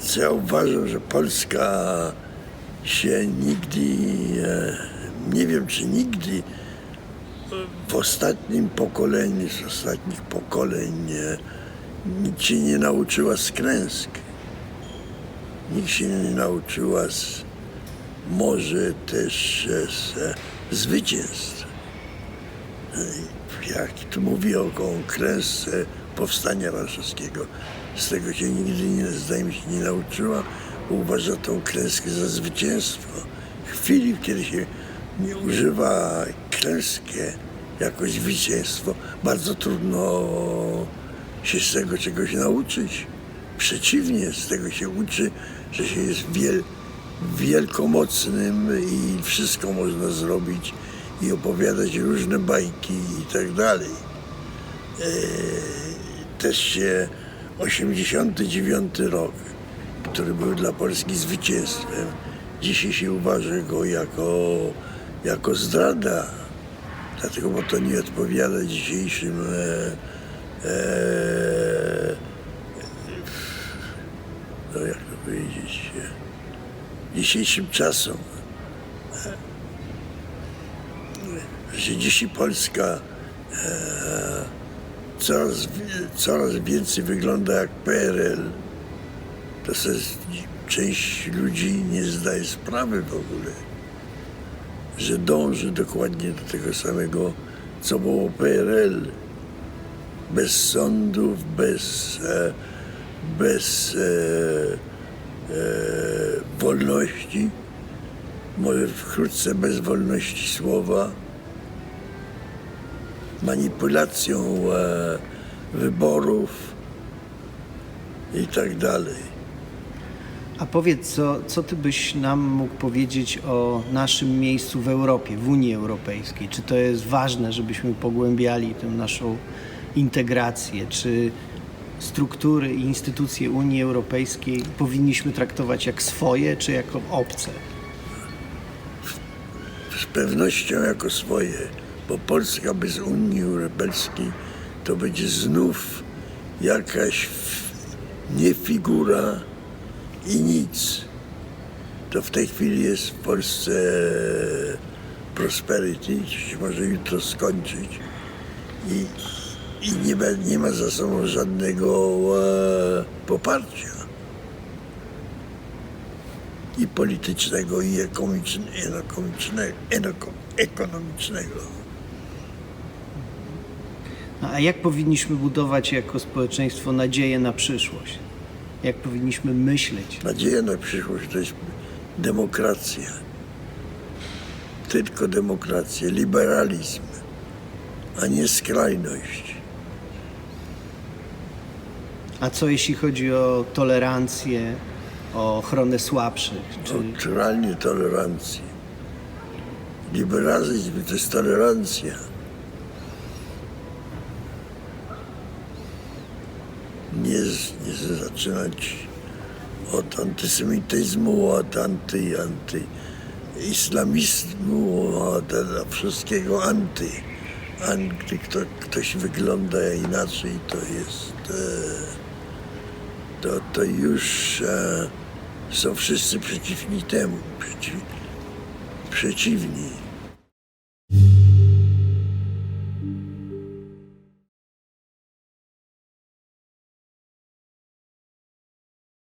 Co ja uważam, że Polska się nigdy, nie wiem czy nigdy, w ostatnim pokoleniu, z ostatnich pokoleń nikt się nie nauczyła z klęsk. Nikt się nie nauczyła z, może też z zwycięstw. Jak tu mówi o, o klęsce powstania warszawskiego, z tego się nigdy nie, zdaje mi się, nie nauczyła. Uważa tą klęskę za zwycięstwo. W chwili, kiedy się nie używa klęskę jako zwycięstwo, bardzo trudno się z tego czegoś nauczyć. Przeciwnie, z tego się uczy, że się jest wiel, wielkomocnym i wszystko można zrobić i opowiadać różne bajki i tak dalej. Eee, też się 89 rok, który był dla Polski zwycięstwem, dzisiaj się uważa go jako, jako zdrada. Dlatego, bo to nie odpowiada dzisiejszym e, e, no jak to powiedzieć, dzisiejszym czasom. Że dzisiaj Polska e, coraz, coraz więcej wygląda jak PRL. To sobie część ludzi nie zdaje sprawy w ogóle, że dąży dokładnie do tego samego, co było PRL. Bez sądów, bez, e, bez e, e, wolności, może wkrótce bez wolności słowa, manipulacją e, wyborów i tak dalej. A powiedz, co, co ty byś nam mógł powiedzieć o naszym miejscu w Europie, w Unii Europejskiej? Czy to jest ważne, żebyśmy pogłębiali tę naszą integrację? Czy struktury i instytucje Unii Europejskiej powinniśmy traktować jak swoje, czy jako obce? Z pewnością jako swoje, bo Polska bez Unii Europejskiej to będzie znów jakaś f- nie figura i nic. To w tej chwili jest w Polsce prosperity, się może jutro skończyć i, i nie, ma, nie ma za sobą żadnego e, poparcia i politycznego, i ekonomiczne- ekonomicznego, ekonomicznego. No, a jak powinniśmy budować jako społeczeństwo nadzieję na przyszłość? Jak powinniśmy myśleć? Nadzieja na przyszłość to jest demokracja. Tylko demokracja, liberalizm, a nie skrajność. A co jeśli chodzi o tolerancję, o ochronę słabszych? Czy... Naturalnie tolerancję. Liberalizm to jest tolerancja. Nie, nie zaczynać od antysemityzmu, od anty, antyislamizmu, od od wszystkiego anty. Anty, kto, ktoś wygląda inaczej, to jest, e, to, to już e, są wszyscy przeciwni temu, przeciw, przeciwni.